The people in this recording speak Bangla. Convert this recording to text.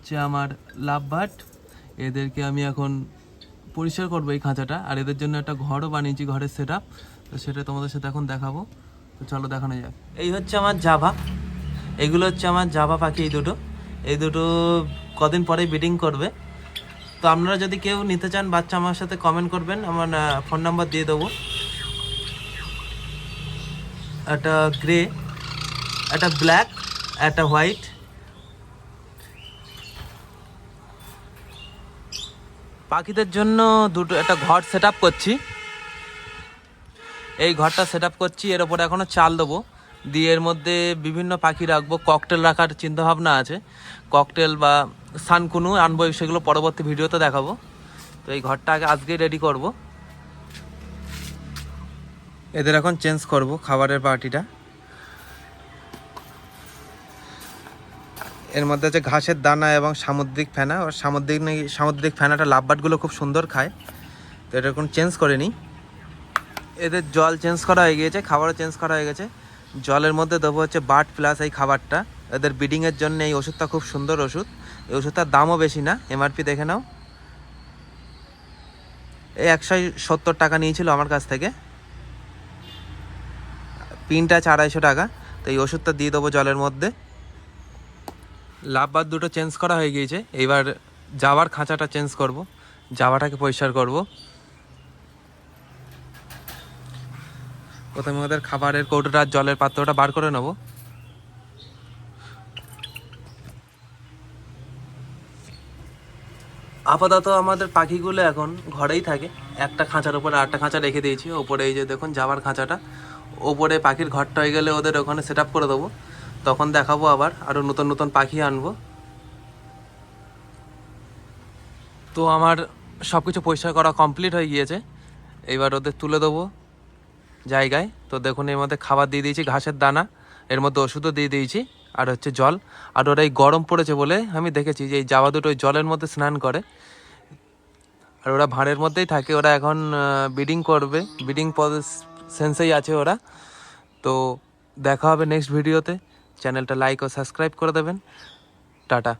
হচ্ছে আমার লাভ বাট এদেরকে আমি এখন পরিষ্কার করব এই খাঁচাটা। আর এদের জন্য একটা ঘরও বানিয়েছি ঘরের সেট তো সেটা তোমাদের সাথে এখন দেখাবো। তো চলো দেখানো যাক। এই হচ্ছে আমার জাভা। এগুলো হচ্ছে আমার জাভা পাখি এই দুটো। এই দুটো কদিন পরে বিডিং করবে। তো আপনারা যদি কেউ নিতে চান, বাচ্চা আমার সাথে কমেন্ট করবেন। আমার ফোন নাম্বার দিয়ে দেবো। একটা গ্রে একটা ব্ল্যাক একটা হোয়াইট পাখিদের জন্য দুটো একটা ঘর সেট করছি। এই ঘরটা সেট করছি, এর ওপরে এখনও চাল দেবো। দিয়ে এর মধ্যে বিভিন্ন পাখি রাখব ককটেল রাখার চিন্তাভাবনা আছে। ককটেল বা সানকুনু আনব সেগুলো পরবর্তী ভিডিওতে দেখাবো। তো এই ঘরটা আগে আজকেই রেডি করব। এদের এখন চেঞ্জ করব, খাবারের পার্টিটা এর মধ্যে আছে ঘাসের দানা এবং সামুদ্রিক ফেনা। আর সামুদ্রিক সামুদ্রিক ফেনাটা লাভবাটগুলো খুব সুন্দর খায়। তো এটা এখন চেঞ্জ করে নিই। এদের জল চেঞ্জ করা হয়ে গিয়েছে, খাবারও চেঞ্জ করা হয়ে গেছে। জলের মধ্যে দেবো হচ্ছে বাট প্লাস এই খাবারটা। এদের ব্রিডিংয়ের জন্য এই ওষুধটা খুব সুন্দর ওষুধ। এই ওষুধটার দামও বেশি না এমআরপি দেখে নাও। এই একশো সত্তর টাকা নিয়েছিল আমার কাছ থেকে। পিনটা আছে আড়াইশো টাকা। তো এই ওষুধটা দিয়ে দেবো জলের মধ্যে। লাভবার দুটো চেঞ্জ করা হয়ে গিয়েছে। এইবার যাওয়ার খাঁচাটা চেঞ্জ করব, যাওয়াটাকে পরিষ্কার করব। প্রথমে ওদের খাবারের কৌটোটা আর জলের পাত্রটা বার করে নেব। আপাতত আমাদের পাখিগুলো এখন ঘরেই থাকে। একটা খাঁচার উপরে আটটা খাঁচা রেখে দিয়েছি। ওপরে এই যে দেখুন, যাওয়ার খাঁচাটা। ওপরে পাখির ঘরটা হয়ে গেলে ওদের ওখানে সেট করে দেবো। তখন দেখাবো আবার আরও নতুন নতুন পাখি আনব। তো আমার সব কিছু পরিষ্কার করা কমপ্লিট হয়ে গিয়েছে। এবার ওদের তুলে দেবো জায়গায়। তো দেখুন, এর মধ্যে খাবার দিয়ে দিয়েছি ঘাসের দানা, এর মধ্যে ওষুধও দিয়ে দিয়েছি, আর হচ্ছে জল। আর ওরা এই গরম পড়েছে বলে আমি দেখেছি যে এই জাবা দুটো জলের মধ্যে স্নান করে। আর ওরা ভাঁড়ের মধ্যেই থাকে, ওরা এখন বিডিং করবে বিডিং সেন্সেই আছে ওরা। তো দেখা হবে নেক্সট ভিডিওতে। চ্যানেলটা লাইক ও সাবস্ক্রাইব করে দেবেন। টাটা।